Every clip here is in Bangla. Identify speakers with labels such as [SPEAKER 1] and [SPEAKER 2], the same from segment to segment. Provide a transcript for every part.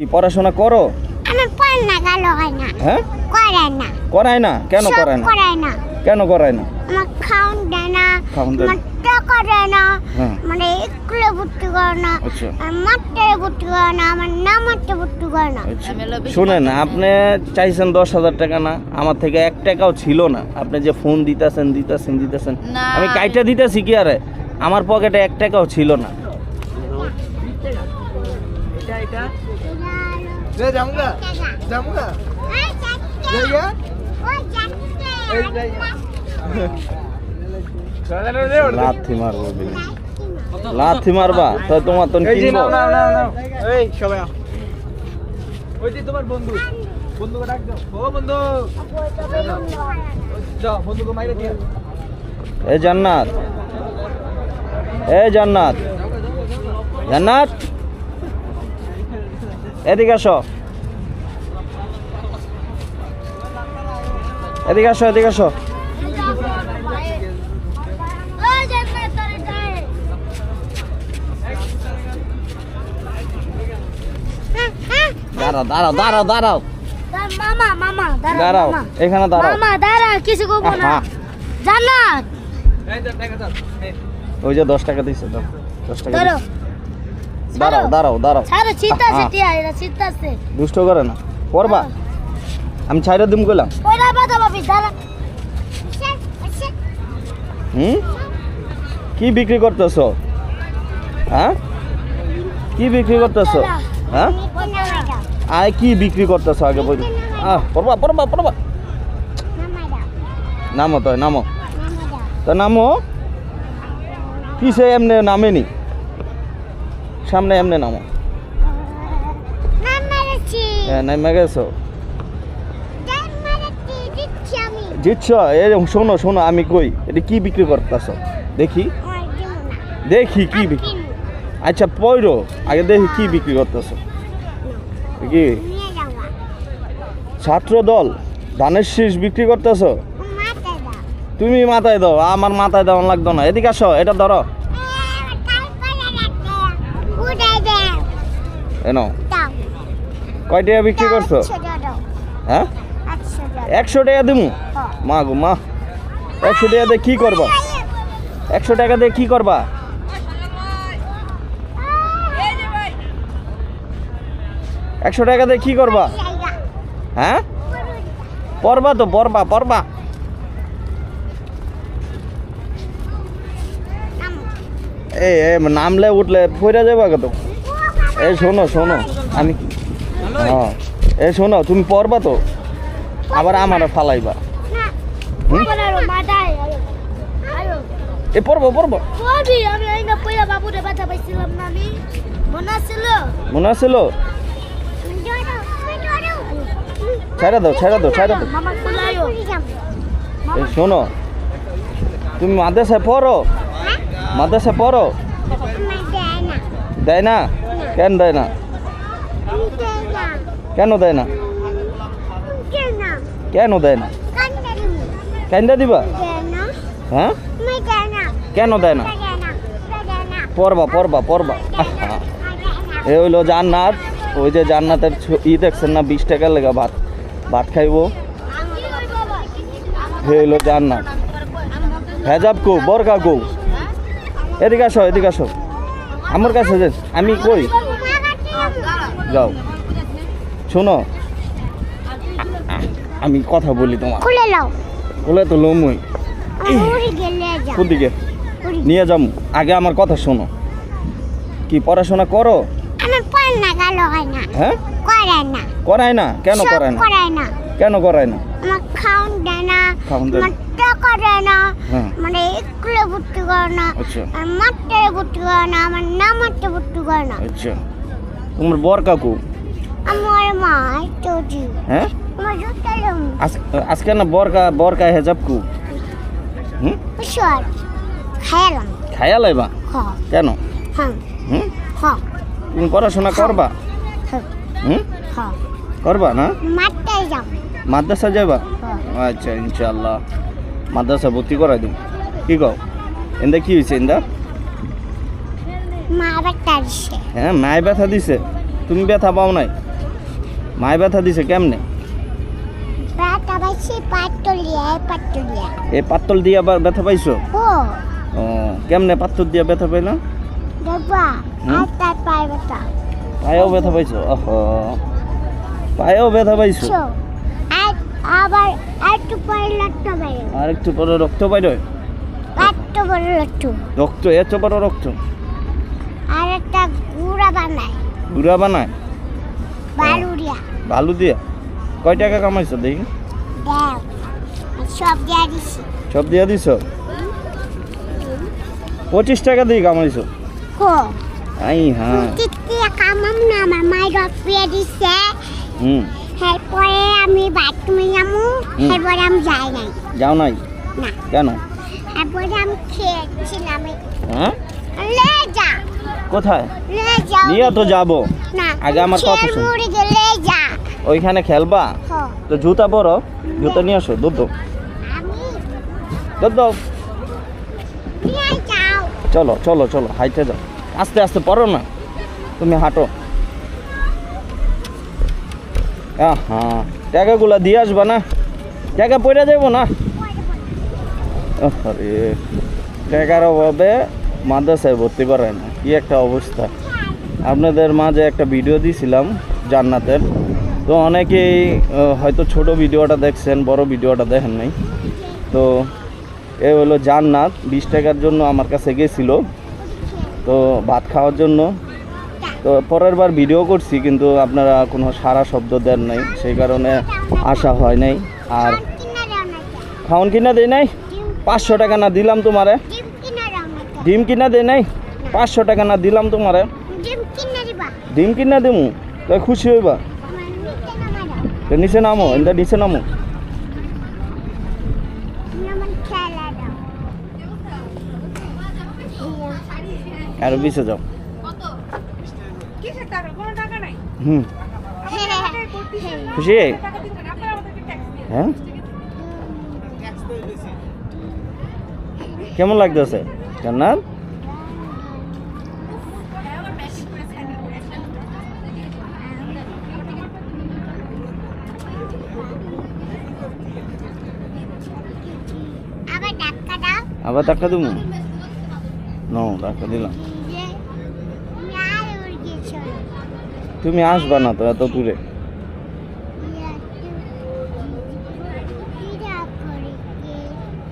[SPEAKER 1] কি পড়াশোনা করো?
[SPEAKER 2] আমার পড়না গেল হয় না।
[SPEAKER 1] হ্যাঁ?
[SPEAKER 2] করে না।
[SPEAKER 1] করায় না? কেন করায় না?
[SPEAKER 2] করায় না।
[SPEAKER 1] কেন করায় না?
[SPEAKER 2] আমার খাউন দেয় না।
[SPEAKER 1] খাউন দেয় না।
[SPEAKER 2] আমার টাকা দেয় না।
[SPEAKER 1] হ্যাঁ।
[SPEAKER 2] মানে স্কুলে ভর্তি করে না।
[SPEAKER 1] আচ্ছা।
[SPEAKER 2] আর মাঠে ভর্তি করে না। আমার নামাতে ভর্তি করে না।
[SPEAKER 1] আচ্ছা। শুনেন আপনি চাইছেন দশ হাজার টাকা না। আমার থেকে এক টাকাও ছিল না। আপনি যে ফোন দিতেছেন দিতেছেন দিতেছেন। আমি কাইটা দিতেছি কি আরে? আমার পকেটে এক টাকাও ছিল না।
[SPEAKER 3] রে জামুগা
[SPEAKER 1] লাথি মারবো বিলি। লাথি মারবা তো তোমার তো কিনবো
[SPEAKER 3] এই সবাই আও। ওই যে তোমার বন্ধু বন্ধুকে ডাক দাও ও বন্ধু যাও বন্ধুকে মাইরে দিয়ে
[SPEAKER 1] এই জান্নাত এই জান্নাত জান্নাত এদিকে আসো। এদিকে আসো এদিকে আসো। দাঁড়াও দাঁড়াও দাঁড়াও দাঁড়াও।
[SPEAKER 2] মামা মামা
[SPEAKER 1] দাঁড়াও এখানে দাঁড়াও।
[SPEAKER 2] মামা কিছু করব না জান্নাত।
[SPEAKER 1] ওই যে দশ টাকা দিছে দাও দশ টাকা। দাঁড়াও দাঁড়াও দাঁড়াও।
[SPEAKER 2] ছাড়ো চিন্তা আছে। টিয়া এরা চিন্তা আছে
[SPEAKER 1] দুষ্ট করে না। করবা আমি ছাইরা দিম গেলাম
[SPEAKER 2] ওইটা বাধা পাবি দাঁড়া।
[SPEAKER 1] হুম? কি বিক্রি করতেছ? হ্যাঁ? কি বিক্রি করতেছ? হ্যাঁ? আয় কি বিক্রি করতেছ আগে বই আহ পড়বা পড়বা পড়বা। নামো তো নামো। তো নামো। কিসে এমনি নামেনি? সামনে এমনি নামো। হ্যাঁ নামে গেছো? জিতছ? এই শোনো শোনো আমি কই? এটা কি বিক্রি করতেছ? দেখি। দেখি কি বিক্রি আচ্ছা পয়রো। আগে দেখি কি বিক্রি করতেছ। কি ছাত্র দল ধানের শীষ বিক্রি করতেছ? তুমি মাথায় দাও আমার মাথায় দেওয়া লাগতো না। এদিকে আসো এটা ধরো। এনো? কয় টাকা বিক্রি করছ? হ্যাঁ? একশো টাকা। দিমু? মা গো মা। একশো টাকা দিয়ে কি করবা? একশো টাকা দিয়ে কি করবা? একশো টাকা দিয়ে কি করবা? হ্যাঁ? পড়বা তো পড়বা পড়বা এই এ, নামলে উঠলে পড়ে যাবা কত এই শোনো শোনো। আমি হ্যাঁ। এই শোনো তুমি পড়বা তো? আবার আমার ফালাইবা। এ
[SPEAKER 2] পাইছিলাম না মনে ছিল
[SPEAKER 1] মনে আছিল? ছেড়ে দাও ছেড়ে দাও ছেড়ে দাও। এই শোনো। তুমি মাদ্রাসায় পড়ো? মাদ্রাসায় পড়ো? দেয় না? কেন দেয় না? কেন দেয় না? কেন দেয় না? কেন দিবা? হ্যাঁ? কেন দেয় না? পড়বা পড়বা পড়বা। এ হইল জান্নাত। ওই যে জান্নাতের ই দেখছেন না, বিশ টাকার লেগা ভাত। ভাত খাইব। হে হইল জান্নাত। হেজাব কো, বরকা কো। এদিকে আসো এদিকে আসো। আমার কাছে আমি কই? যাও। শোনো। আমি কথা বলি তোমার।
[SPEAKER 2] খুলে লাও
[SPEAKER 1] বলে তো লোমই
[SPEAKER 2] উড়ে গেলে
[SPEAKER 1] দিকে নিয়ে যাম। আগে আমার কথা শোনো। কি পড়াশোনা করো?
[SPEAKER 2] হয় না।
[SPEAKER 1] হ্যাঁ?
[SPEAKER 2] করে না।
[SPEAKER 1] করায় না? কেন করায় না? কেন করায় না?
[SPEAKER 2] আমার খাউন দেয় না।
[SPEAKER 1] খাউন দেয় না।
[SPEAKER 2] আমার না
[SPEAKER 1] হ্যাঁ
[SPEAKER 2] মানে স্কুলে ভর্তি করে না আর মাঠে ভর্তি করে না আমার নামাতে ভর্তি করে না
[SPEAKER 1] আচ্ছা তোমার বর কাকু
[SPEAKER 2] আমার মা চৌধুরী
[SPEAKER 1] হ্যাঁ আজকে না বরকা বরকা হেজাব কু হুম
[SPEAKER 2] ঈশ্বর খায়ালাম
[SPEAKER 1] খায়া লাইবা
[SPEAKER 2] খ
[SPEAKER 1] কেন
[SPEAKER 2] হ্যাঁ
[SPEAKER 1] হুম
[SPEAKER 2] খ
[SPEAKER 1] তুমি পড়াশোনা করবা
[SPEAKER 2] হ্যাঁ
[SPEAKER 1] হুম
[SPEAKER 2] খ
[SPEAKER 1] করবা না
[SPEAKER 2] মাঠে যাম
[SPEAKER 1] মাদ্রাসা যাবা আচ্ছা ইনশাল্লাহ মাদ্রাসা ভর্তি করাই দিম কি কও? এন্দা কি হয়েছে এন্দা? হ্যাঁ মায় ব্যথা দিছে। তুমি ব্যথা পাও নাই। মায় ব্যথা দিছে কেমনে?
[SPEAKER 2] ব্যথা পাইছি পাটলিয়া পাটলিয়া
[SPEAKER 1] এ পাত্তল দিয়ে আবার ব্যথা পাইছো?
[SPEAKER 2] ও।
[SPEAKER 1] কেমনে পাত্তর দিয়ে ব্যথা পাইলো? পায়েও ব্যথা পাইছো? পায়েও ব্যথা পাইছো।
[SPEAKER 2] আবার একটু পরে লট্ট বেরো
[SPEAKER 1] আর একটু পরে রক্ত বাইরে
[SPEAKER 2] একটু পরে লট্ট
[SPEAKER 1] রক্ত এত বড় রক্ত?
[SPEAKER 2] আর একটা গুড়া বানায়।
[SPEAKER 1] গুড়া বানায়?
[SPEAKER 2] বালুরিয়া।
[SPEAKER 1] বালু দিয়া কয় টাকা কামাইছো দেখি।
[SPEAKER 2] সব দিয়া দিছি।
[SPEAKER 1] সব দিয়া দিছ? পঁচিশ টাকা দিয়ে কামাইছো?
[SPEAKER 2] কো?
[SPEAKER 1] আই হ্যাঁ
[SPEAKER 2] কামাম না আমার মায়ের রফিয়া দিছে।
[SPEAKER 1] হুম।
[SPEAKER 2] এরপরে আমি বাথরুমে যাব এরপরে আমি যাই নাই।
[SPEAKER 1] যাও নাই?
[SPEAKER 2] না।
[SPEAKER 1] কেন?
[SPEAKER 2] এরপরে আমি খেয়েছিলাম।
[SPEAKER 1] হ্যাঁ? কোথায়? নিয়ে তো যাব।
[SPEAKER 2] না
[SPEAKER 1] আগে আমার কথা শোন। ওইখানে খেলবা? তো জুতা পরো জুতা নিয়ে আসো দুধ চলো চলো চলো হাইটে যাও। আস্তে আস্তে পড়ো না। তুমি হাঁটো। হ্যাঁ টাকাগুলা দিয়ে আসবা না? টাকা পড়ে যাব না? আরে টাকার অভাবে মাদ্রাসায় ভর্তি করায় না, কি একটা অবস্থা। আপনাদের মাঝে একটা ভিডিও দিয়েছিলাম জান্নাতের। তো অনেকেই হয়তো ছোট ভিডিওটা দেখছেন, বড় ভিডিওটা দেখেন নাই। তো এ হলো জান্নাত, বিশ টাকার জন্য আমার কাছে গেছিল। তো ভাত খাওয়ার জন্য তো পরের বার ভিডিও করছি, কিন্তু আপনারা কোনো সারা শব্দ দেন নাই, সেই কারণে আসা হয় নাই। আর খাওন কিনা দেয় নাই? পাঁচশো টাকা না দিলাম তোমারে।
[SPEAKER 2] ডিম কিনা
[SPEAKER 1] দেয় নাই? পাঁচশো টাকা না দিলাম তোমারে।
[SPEAKER 2] ডিম কিনা দেবো
[SPEAKER 1] তাই খুশি হইবা?
[SPEAKER 2] নিচে
[SPEAKER 1] নামো এনটা নিচে নামো। আর বিছে যাও
[SPEAKER 4] কিসের টাকা কোনো টাকা নাই
[SPEAKER 1] হুম। খুশি? হ্যাঁ? কেমন লাগতেছে? জান্নাত?
[SPEAKER 2] আবার ডাক্কা দাও।
[SPEAKER 1] আবার টাকা দেবো? নো টাকা দিলাম
[SPEAKER 2] যে তুমি আর উড়ে গেছো
[SPEAKER 1] তুমি আসবা না তো এত দূরে?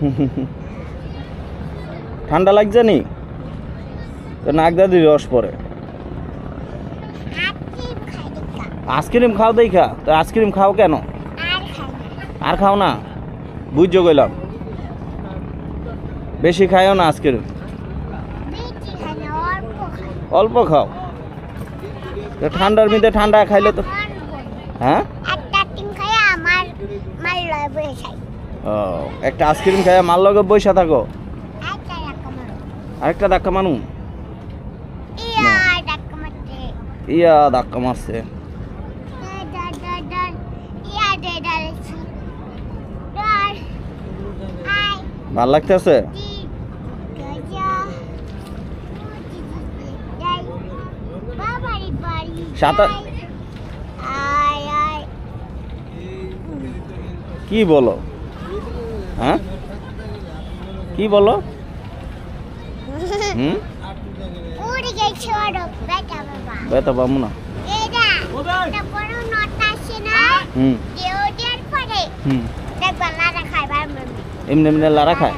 [SPEAKER 1] ঠান্ডা লাগছে নি? তো নাক দাদি রস পরে। আইসক্রিম খাও দেখা। তো আইসক্রিম খাও কেন? আর খাও না? বুঝছ গেলাম বেশি খাইও না আইসক্রিম। অল্প খাও। ঠান্ডার মধ্যে ঠান্ডা খাইলে তো হ্যাঁ
[SPEAKER 2] মাল
[SPEAKER 1] ও একটা আইসক্রিম খাই মার লগে বইসা থাকো আরেকটা ধাক্কা মানু
[SPEAKER 2] ইয়া
[SPEAKER 1] ধাক্কা মারছে
[SPEAKER 2] ইয়া
[SPEAKER 1] ভালো লাগতেছে
[SPEAKER 2] টি গজা যাই বাবারি বাড়ি
[SPEAKER 1] সাঁতার- কি বলো? হ্যাঁ? কি বলো? হুম? বেতা পাবো না। এমনি এমনি লারা খায়?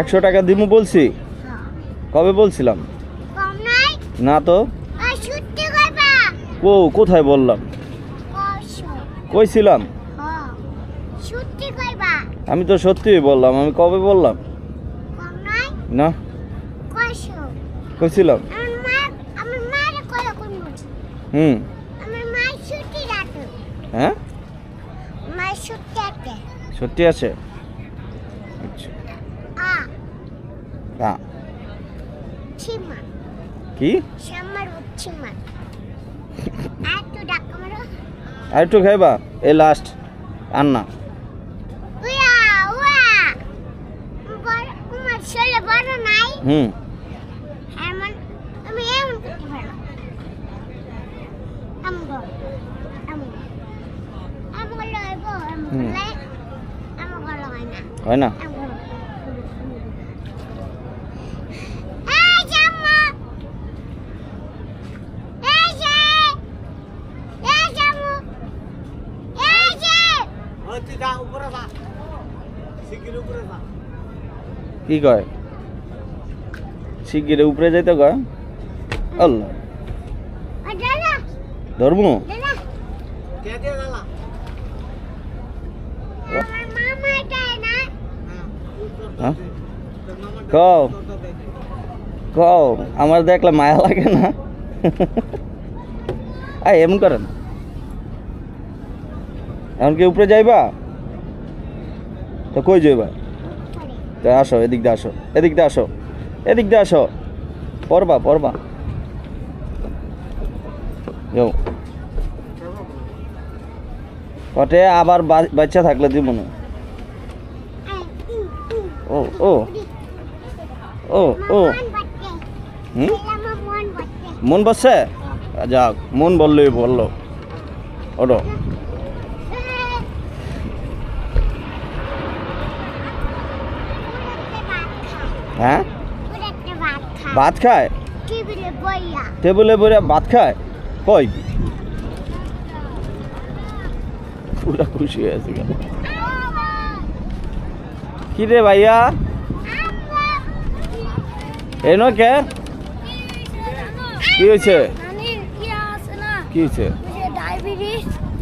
[SPEAKER 1] একশো টাকা দিমু বলছি। কবে বলছিলাম? না তো। ও কোথায় বললাম? কইছিলাম।
[SPEAKER 2] হ্যাঁ
[SPEAKER 1] আমি তো সত্যিই বললাম আমি কবে বললাম? না। কইছিলাম
[SPEAKER 2] আমার মা আমার মার কল কোন
[SPEAKER 1] হুম। হ্যাঁ? সত্যি আছে। আচ্ছা। হ্যাঁ কি?
[SPEAKER 2] আর
[SPEAKER 1] একটু খাইবা? এই লাস্ট আর না হুম
[SPEAKER 2] এমন আমি এমন করতে পারো এমন করো এমন এমন করলে হইব এমন
[SPEAKER 1] হুম।
[SPEAKER 2] করলে এমন করলে হয় না
[SPEAKER 1] হয় না
[SPEAKER 2] এমন করো এই জাম্মা এই যে এই জাম্মু এই যে!
[SPEAKER 1] কি কয়? শিগগিরে উপরে যাইতে কয়? আল্লাহ। ধর্ম
[SPEAKER 2] দাদা আমার মামা যায় না
[SPEAKER 1] হ্যাঁ কও কও আমার দেখলে মায়া লাগে না। আই এমন করেন। এখন কি উপরে যাইবা? তো কই যাইবা? তো আসো, এদিক দিয়ে আসো, এদিক দিয়ে আসো, এদিক দিয়ে আসো। পড়বা পড়বা। যাও। কটে আবার বাচ্চা থাকলে দিব না। ও ও। ও ও। হুম? মন বসছে যাক মন বললেই বলল। ওটো হ্যাঁ? ভাত খায়? টেবিলে বইরা ভাত খায়? কই? পুরা খুশি হয়ে আছে কেন? কি রে ভাইয়া? এনো কে? কি হয়েছে? কি হয়েছে?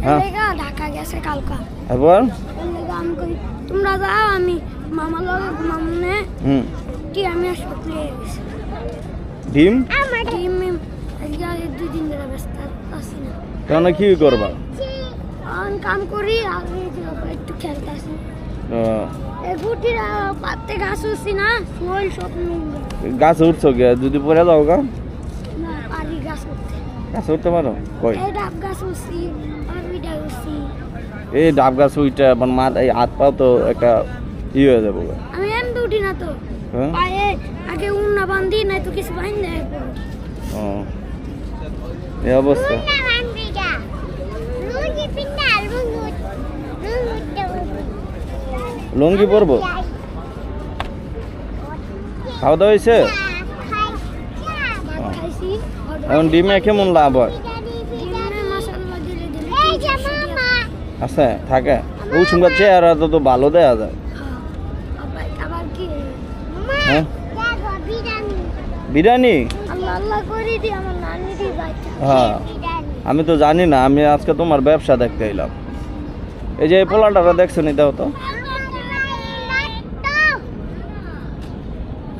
[SPEAKER 1] হ্যাঁ। তারপর
[SPEAKER 5] তোমরা যাও আমি মামা লগে মামনে কি আমি গেছি
[SPEAKER 1] ডিম?
[SPEAKER 5] টিম মিম আজকে আগে দুই দিন ধরে ব্যস্ত আছি না
[SPEAKER 1] কেন কি করবা?
[SPEAKER 5] কাম করি আর এই একটু এই গুটির পাতে গাছ উঠছি না শরীর সব নুঙ্গা
[SPEAKER 1] উঠছো কে? যদি পরে যাও গা।
[SPEAKER 5] না পারি গাছ উঠতে
[SPEAKER 1] গাছে উঠতে পারো? কই?
[SPEAKER 5] এই ডাব গাছ উঠছি উঠছি।
[SPEAKER 1] এই ডাব গাছ উইটা আমার মা এই হাত পাও তো একটা ই হয়ে যাব।
[SPEAKER 5] আমি এমনি উঠি না তো।
[SPEAKER 1] হ্যাঁ?
[SPEAKER 5] পায়ে আগে উন্না বান্ধি নাই তো কিছু
[SPEAKER 1] ও। এই অবস্থা। লুঙ্গি পরবো? খাওয়া দাওয়া হয়েছে? এখন ডিমে কেমন লাভ হয়? আছে, থাকে। ওই সঙ্গে চেহারা তো ভালো দেয়া যায়।
[SPEAKER 5] হ্যাঁ।
[SPEAKER 2] বিরিয়ানি?
[SPEAKER 1] হ্যাঁ। আমি তো জানি না, আমি আজকে তোমার ব্যবসা দেখতে এলাম। এই যে এই পোলাটারা দেখছ নি, দাও তো।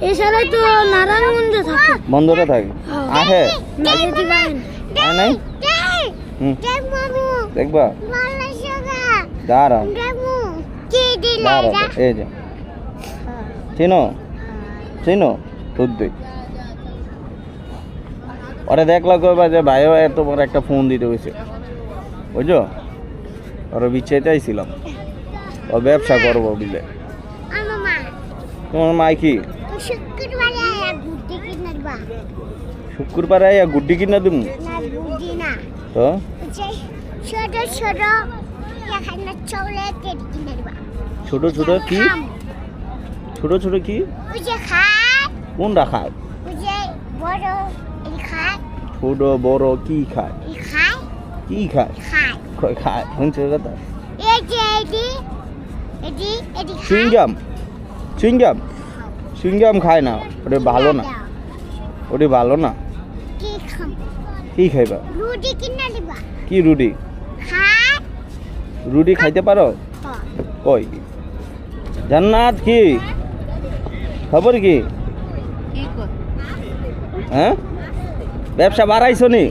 [SPEAKER 5] এছাড়াই তো নারায়ণগঞ্জ থাকে।
[SPEAKER 1] বন্ধটা থাকে। আহে আয় নাই? দেখবা? দাঁড়াও। দাঁড়াও এই যে। চিনো? চিনো? দুধ দই ওরে দেখলা কইবা যে ভাইও এত বড় একটা ফোন দিতে হয়েছে বুঝছ? ওর বিচ্ছাইতে আইছিলাম। ও ব্যবসা করব বুঝলে। তোমার মাই কি?
[SPEAKER 2] শুক্রবারে কিনে দিবা
[SPEAKER 1] শুক্রবারে আইয়া গুড্ডি কিনা দিম?
[SPEAKER 2] না
[SPEAKER 1] তো?
[SPEAKER 2] ছোট ছোট এখানে চকলেট কিনে দিবা
[SPEAKER 1] ছোট ছোট কি। ছোট ছোট কি?
[SPEAKER 2] ওই যে খায়
[SPEAKER 1] কোনটা খায়
[SPEAKER 2] ওই যে বড় এই খায়
[SPEAKER 1] ছোট বড় কি খায় কি খায়
[SPEAKER 2] খায়
[SPEAKER 1] কই খায় শুনছো কথা?
[SPEAKER 2] এই যে এটি এটি এটি খায়
[SPEAKER 1] চুইংগাম? চুইংগাম চুইংগাম খায় না ওটা ভালো না। ওটা ভালো না।
[SPEAKER 2] কি খাম?
[SPEAKER 1] কি খাইবা?
[SPEAKER 2] রুটি কিনে দিবা।
[SPEAKER 1] কি রুটি? রুটি খাইতে পারো?
[SPEAKER 2] হ্যাঁ।
[SPEAKER 1] কই? জান্নাত কি? খবর কি? হ্যাঁ? ব্যবসা বাড়াইছো নি?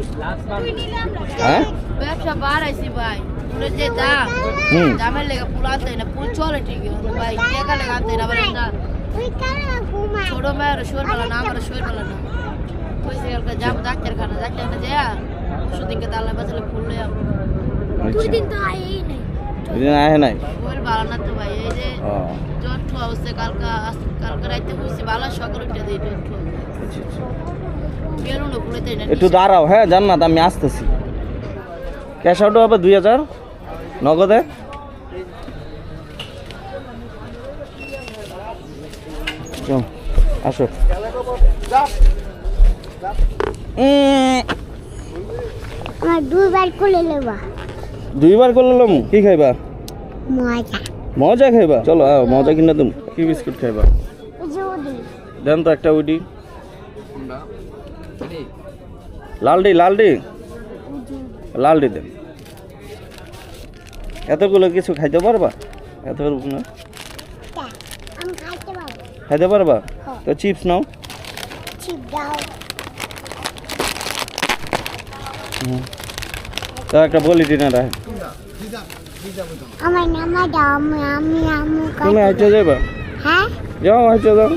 [SPEAKER 1] হ্যাঁ?
[SPEAKER 6] ব্যবসা বাড়াইছি ভাই। পুরো যে দাম
[SPEAKER 1] হুম।
[SPEAKER 6] দামের লেগে পুরো আনতে না পুরো চলে হলো ভাই লেগে আনতে না না ছোট মেয়ের শোর পেলা না আমার শোর পেলা না। কালকে যাব ডাক্তারখানা। ডাক্তারখানা যা ওষুধ দিনকে তাহলে বাঁচলে ফুল লইয়া
[SPEAKER 5] দুই দিন তো আইই নাই।
[SPEAKER 1] নাই?
[SPEAKER 6] শরীর ভালো না তো ভাই এই যে
[SPEAKER 1] ও।
[SPEAKER 6] জ্বর ঠুয়া হচ্ছে কালকা ভালো সকাল উঠে দিই জ্বর ঠুয়া
[SPEAKER 1] আচ্ছা, আচ্ছা।
[SPEAKER 6] না
[SPEAKER 1] একটু দাঁড়াও হ্যাঁ জান্নাত আমি আসতেছি। ক্যাশ আউটও হবে দুই হাজার নগদে? চল, আসো। দুইবার করলাম কি খাইবা?
[SPEAKER 2] মজা।
[SPEAKER 1] মজা খাইবা? চলো আও, মজা কিনে তুমি কি বিস্কুট খাইবা? দেন তো একটা উইডি লালডি লালডি। লালডি দেন। এতগুলো কিছু খাইতে পারবা? এত না?
[SPEAKER 2] পারব
[SPEAKER 1] খাইতে পারবা
[SPEAKER 2] হ্যাঁ।
[SPEAKER 1] তো চিপস নাও
[SPEAKER 2] ছিপ দাও
[SPEAKER 1] তো একটা বলি ডিনার রাখে
[SPEAKER 2] আমার নামা দাও আমি আমি আমি
[SPEAKER 1] তুমি হাইটে যাবা
[SPEAKER 2] হ্যাঁ
[SPEAKER 1] যাও হাইটে যাও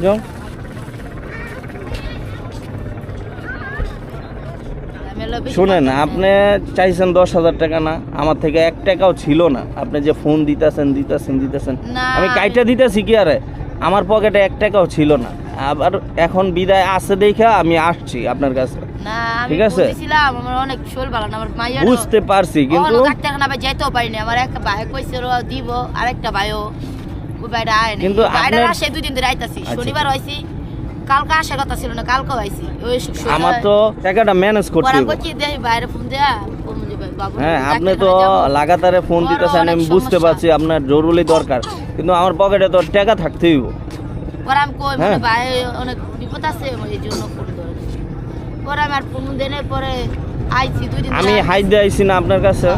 [SPEAKER 1] যাও শুনেন। আপনি চাইছেন দশ হাজার টাকা না আমার থেকে এক টাকাও ছিল না। আপনি যে ফোন দিতেছেন দিতেছেন দিতেছেন আমি কাইটা দিতেছি কি আরে? আমার পকেটে এক টাকাও ছিল না। আবার এখন বিদায় আছে দেখে আমি আসছি আপনার কাছে।
[SPEAKER 6] আমি
[SPEAKER 1] ঠিক আছে? বুঝতে পারছি কিন্তু
[SPEAKER 6] যাইতেও পারিনি। আমার একটা ভাই কইছে দিব। আরেকটা ভাইও
[SPEAKER 1] কিন্তু আপনার-
[SPEAKER 6] দুই দিন ধরে আইতাছি
[SPEAKER 1] আচ্ছা।
[SPEAKER 6] শনিবার হইছি কালকে আসার কথা ছিল না কালকে হইছি ওই
[SPEAKER 1] আমার তো টাকাটা ম্যানেজ করতে হবে
[SPEAKER 6] করছি দেই বাইরে ফোন দেয়া
[SPEAKER 1] হ্যাঁ আপনি তো লাগাতারে ফোন দিতেছেন আমি বুঝতে পারছি আপনার জরুরি দরকার। কিন্তু আমার পকেটে তো টাকা থাকতেই।
[SPEAKER 6] পরে আমি কই
[SPEAKER 1] হ্যাঁ।
[SPEAKER 6] মানে ভাই অনেক বিপদ আছে এই জন্য ফোন ধরে পরে আমি আর ফোন দেনে পরে আইছি দুই দিন
[SPEAKER 1] আমি
[SPEAKER 6] আইছি।
[SPEAKER 1] হাইট দিয়ে আইছি না আপনার কাছে।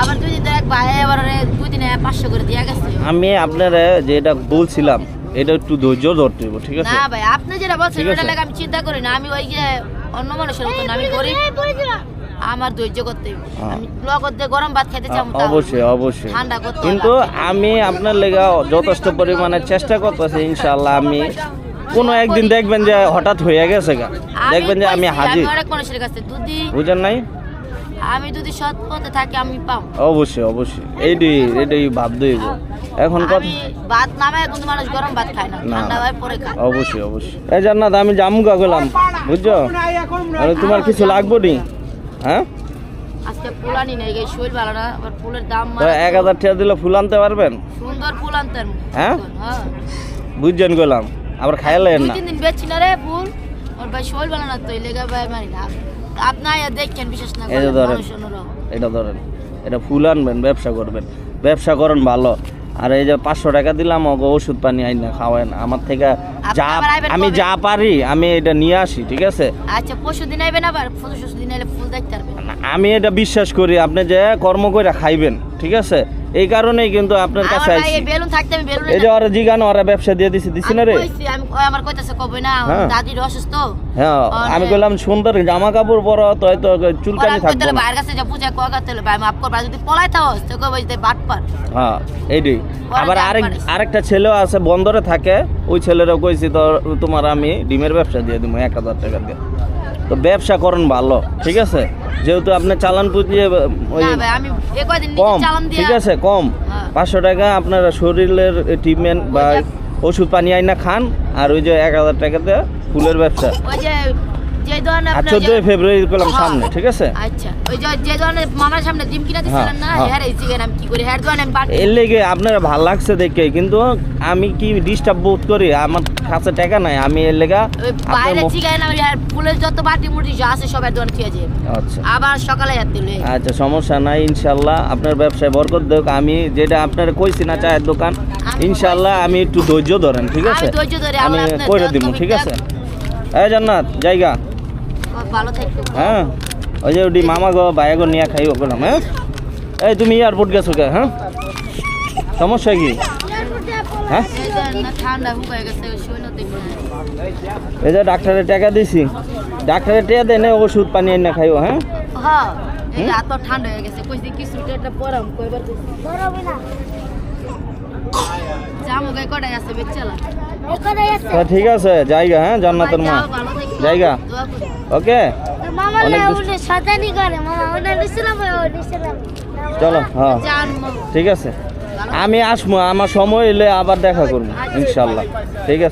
[SPEAKER 6] আবার দুই দিন এক ভাই আবার দুই দিনে পাঁচশো করে দিয়া গেছে।
[SPEAKER 1] আমি আপনার যেটা বলছিলাম এটা একটু ধৈর্য ধরতে হবে ঠিক আছে?
[SPEAKER 6] না ভাই আপনি যেটা বলছেন ওটা লাগে আমি চিন্তা করি না আমি ওই যে অন্য মানুষের মতন আমি করি। আমার ধৈর্য করতে হইব।
[SPEAKER 1] হ্যাঁ।
[SPEAKER 6] আমি লগত দিয়ে গরম ভাত খেতে চাই
[SPEAKER 1] অবশ্যই অবশ্যই।
[SPEAKER 6] ঠান্ডা করতে
[SPEAKER 1] কিন্তু আমি আপনার লেগে যথেষ্ট পরিমাণে চেষ্টা করতেছি ইনশাআল্লাহ আমি কোনো একদিন দেখবেন যে হঠাৎ হয়ে গেছে গা। দেখবেন যে আমি হাজির।
[SPEAKER 6] অনেক মানুষের কাছে দুধি
[SPEAKER 1] বুঝেন নাই?
[SPEAKER 6] আমি যদি সৎ পথে থাকি আমি পাও
[SPEAKER 1] অবশ্যই অবশ্যই। এইটাই এটাই ভাব দইব এখন কথা
[SPEAKER 6] ভাত নামে কিন্তু মানুষ গরম ভাত খায় না। ঠান্ডা হয় পরে খায়।
[SPEAKER 1] অবশ্যই অবশ্যই। এই জান্নাত আমি জামুকা গেলাম বুঝছ? আরে তোমার কিছু লাগবে নি? হ্যাঁ?
[SPEAKER 6] আজকে ফুল আনি নাই এই শরীর ভালো না আবার ফুলের দাম মানে
[SPEAKER 1] এক হাজার টাকা দিলে ফুল আনতে পারবেন?
[SPEAKER 6] সুন্দর ফুল আনতেন
[SPEAKER 1] হ্যাঁ?
[SPEAKER 6] হ্যাঁ।
[SPEAKER 1] বুঝছেন গেলাম। আবার খাইলেন না।
[SPEAKER 6] তিন দিন বেচছি না রে ফুল। ওর ভাই শরীর ভালো না তো এই ভাই মানি না আপনার দেখছেন বিশেষ না
[SPEAKER 1] এই ধরেন এটা ধরেন এটা ফুল আনবেন ব্যবসা করবেন। ব্যবসা করেন ভালো। আর এই যে পাঁচশো টাকা দিলাম ওকে ওষুধ পানি আইন না খাওয়ায় না আমার থেকে যা আমি যা পারি আমি এটা নিয়ে আসি ঠিক আছে?
[SPEAKER 6] আচ্ছা পরশু দিন আইবেন আবার? দিন আইলে ফুল দেখতে পারবেন।
[SPEAKER 1] আমি এটা বিশ্বাস করি আপনি যে কর্ম করে খাইবেন ঠিক আছে? এই কারণেই কিন্তু আপনার কাছে আইছি।
[SPEAKER 6] বেলুন থাকতে আমি বেলুন
[SPEAKER 1] এই যে ওরা জিগানো ওরা ব্যবসা দিয়ে দিছি দিছি না রে?
[SPEAKER 6] আমি আমার কইতাছে কবে না
[SPEAKER 1] হ্যাঁ।
[SPEAKER 6] দাদির অসুস্থ।
[SPEAKER 1] হ্যাঁ আমি বললাম সুন্দর জামা কাপড় পরো তো হয়তো চুলকানি থাকবে না।
[SPEAKER 6] বাইরের কাছে যা পূজা কয়া করতে ভাই মাফ করবা যদি পলাইতে হস তো কবে যে বাট পার।
[SPEAKER 1] হ্যাঁ এইটাই। আবার
[SPEAKER 6] দাম
[SPEAKER 1] আরেক আরেকটা ছেলেও আছে বন্দরে থাকে ওই ছেলেরও কইছি তো তোমার আমি ডিমের ব্যবসা দিয়ে এক হাজার টাকা দিয়ে। তো ব্যবসা করেন ভালো ঠিক আছে? যেহেতু আপনি চালান
[SPEAKER 6] কয়দিন
[SPEAKER 1] কম ঠিক আছে কম।
[SPEAKER 6] হ্যাঁ।
[SPEAKER 1] পাঁচশো টাকা আপনার শরীরের ট্রিটমেন্ট বা ওষুধ পানি আইনা খান আর ওই যে এক হাজার টাকাতে ফুলের ব্যবসা।
[SPEAKER 6] যে যে
[SPEAKER 1] আর
[SPEAKER 6] আপনার
[SPEAKER 1] চোদ্দই
[SPEAKER 6] যে-
[SPEAKER 1] ফেব্রুয়ারি করলাম
[SPEAKER 6] হ্যাঁ।
[SPEAKER 1] সামনে ঠিক আছে?
[SPEAKER 6] আচ্ছা ওই যে যে ধরনের মামার সামনে ডিম কিনা দিছিলেন না
[SPEAKER 1] হ্যাঁ।
[SPEAKER 6] হ্যাঁ এই চিকেন আমি কি করি? হ্যাঁ ধরনের আমি
[SPEAKER 1] এর লেগে আপনার ভালো লাগছে দেখে কিন্তু আমি কি ডিস্টার্ব বোধ করি? আমার কাছে টাকা নাই আমি এর লেগা
[SPEAKER 6] বাইরে চিকেন আমি হ্যাঁ ফুলের যত বাটি মুটি যা আছে সবাই দোকান খেয়ে যায়
[SPEAKER 1] আচ্ছা।
[SPEAKER 6] আবার সকালে হাত দিলে।
[SPEAKER 1] আচ্ছা সমস্যা নাই ইনশাল্লাহ আপনার ব্যবসায় বরকত দেখ আমি যেটা আপনার কইছি না চায়ের দোকান
[SPEAKER 6] আমি
[SPEAKER 1] ইনশাল্লাহ আমি একটু ধৈর্য ধরেন ঠিক আছে?
[SPEAKER 6] আমি ধৈর্য ধরে
[SPEAKER 1] আমি করে দিব ঠিক আছে। এই জান্নাত জায়গা। হ্যাঁ? ওই যে ওটি মামা গো ভাইয়া গো নিয়ে খাইব বললাম হ্যাঁ? এই তুমি এয়ারপোর্ট গেছো কে হ্যাঁ? সমস্যা কি? হ্যাঁ?
[SPEAKER 6] এই যে না ঠান্ডা হয়ে গেছে শৈল দেখবে
[SPEAKER 1] এই ডাক্তারের টাকা দিছি। ডাক্তারের টাকা দেয় না ওষুধ পানি এনে খাইও হ্যাঁ?
[SPEAKER 6] হ্যাঁ ঠান্ডা হয়ে গেছে কইছি কিছু একটা পরাম কইবার
[SPEAKER 2] না।
[SPEAKER 6] জামু গায় কটাই আছে বেচালা?
[SPEAKER 2] এখানে আছে
[SPEAKER 1] তা ঠিক আছে জায়গা হ্যাঁ জান্নাতের মা। জায়গা? ওকে? চলো হ্যাঁ। ঠিক আছে। আমি আসব আমার সময় এলে আবার দেখা করব ইনশাল্লাহ। ঠিক আছে।